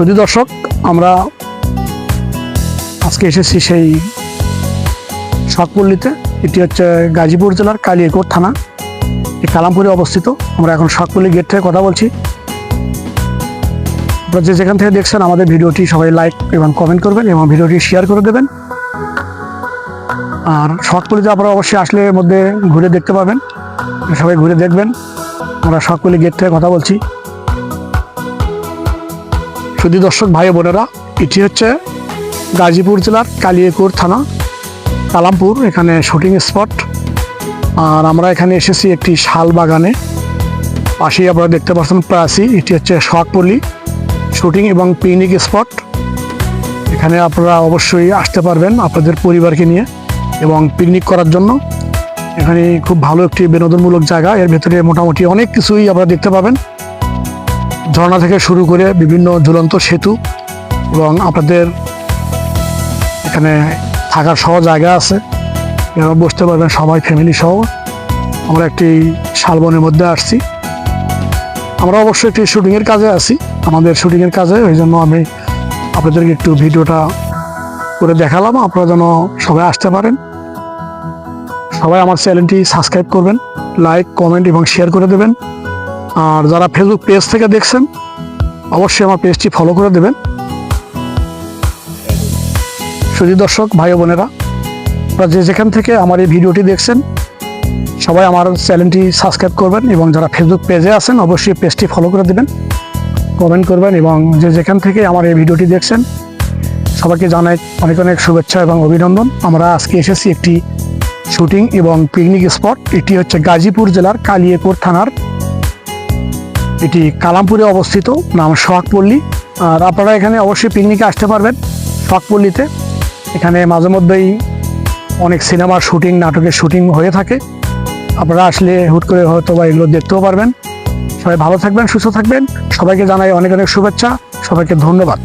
শুধু দর্শক, আমরা আজকে এসেছি সেই শখপল্লীতে এটি হচ্ছে গাজীপুর জেলার কালিয়াকোট থানা এই কালামপুরে অবস্থিত। আমরা এখন শখপল্লী গেট থেকে কথা বলছি। যে যেখান থেকে দেখছেন আমাদের ভিডিওটি, সবাই লাইক এবং কমেন্ট করবেন এবং ভিডিওটি শেয়ার করে দেবেন। আর শখপল্লীতে আপনারা অবশ্যই আসলে এর মধ্যে ঘুরে দেখতে পাবেন। সবাই ঘুরে দেখবেন। আমরা শখপল্লী গেট থেকে কথা বলছি। শুধু দর্শক ভাই বোনেরা, এটি হচ্ছে গাজীপুর জেলার কালিয়াকুর থানা, কালামপুর, এখানে শুটিং স্পট। আর আমরা এখানে এসেছি একটি শাল বাগানে। পাশেই আপনারা দেখতে পাচ্ছেন প্রাচী, এটি হচ্ছে শখপল্লী। শুটিং এবং পিকনিক স্পট। এখানে আপনারা অবশ্যই আসতে পারবেন আপনাদের পরিবারকে নিয়ে এবং পিকনিক করার জন্য। এখানে খুব ভালো একটি বিনোদনমূলক জায়গা, এর ভেতরে মোটামুটি অনেক কিছুই আপনারা দেখতে পাবেন। ঝর্ণা থেকে শুরু করে বিভিন্ন ঝুলন্ত সেতু এবং আপনাদের এখানে থাকার সহ জায়গা আছে। এখানে বসতে পারবেন সবাই ফ্যামিলি সহ। আমরা একটি শালবনের মধ্যে আসছি। আমরা অবশ্যই একটি শুটিংয়ের কাজে আছি। আমাদের শুটিংয়ের কাজে। ওই জন্য আমি আপনাদেরকে একটু ভিডিওটা করে দেখালাম। আপনারা যেন সবাই আসতে পারেন। সবাই আমার চ্যানেলটি সাবস্ক্রাইব করবেন। লাইক কমেন্ট এবং শেয়ার করে দেবেন। আর যারা ফেসবুক পেজ থেকে দেখছেন, অবশ্যই আমার পেজটি ফলো করে দেবেন। শুধু দর্শক, ভাই বোনেরা, আপনারা যে যেখান থেকে আমার এই ভিডিওটি দেখছেন, সবাই আমার চ্যানেলটি সাবস্ক্রাইব করবেন এবং যারা ফেসবুক পেজে আছেন, অবশ্যই পেজটি ফলো করে দেবেন কমেন্ট করবেন এবং যে যেখান থেকে আমার এই ভিডিওটি দেখছেন, সবাইকে জানাই অনেক অনেক শুভেচ্ছা এবং অভিনন্দন। আমরা আজকে এসেছি একটি শুটিং এবং পিকনিক স্পট এটি হচ্ছে গাজীপুর জেলার কালিয়াকোট থানার এটি কালামপুরে অবস্থিত, নাম সোহাগপল্লী আর আপনারা এখানে অবশ্যই পিকনিকে আসতে পারবেন সোহাগপল্লীতে এখানে মাঝে মধ্যেই অনেক সিনেমার শুটিং, নাটকের শুটিং হয়ে থাকে। আপনারা আসলে হুট করে হয়তো বা এগুলো দেখতেও পারবেন। সবাই ভালো থাকবেন, সুস্থ থাকবেন। সবাইকে জানাই অনেক অনেক শুভেচ্ছা। সবাইকে ধন্যবাদ।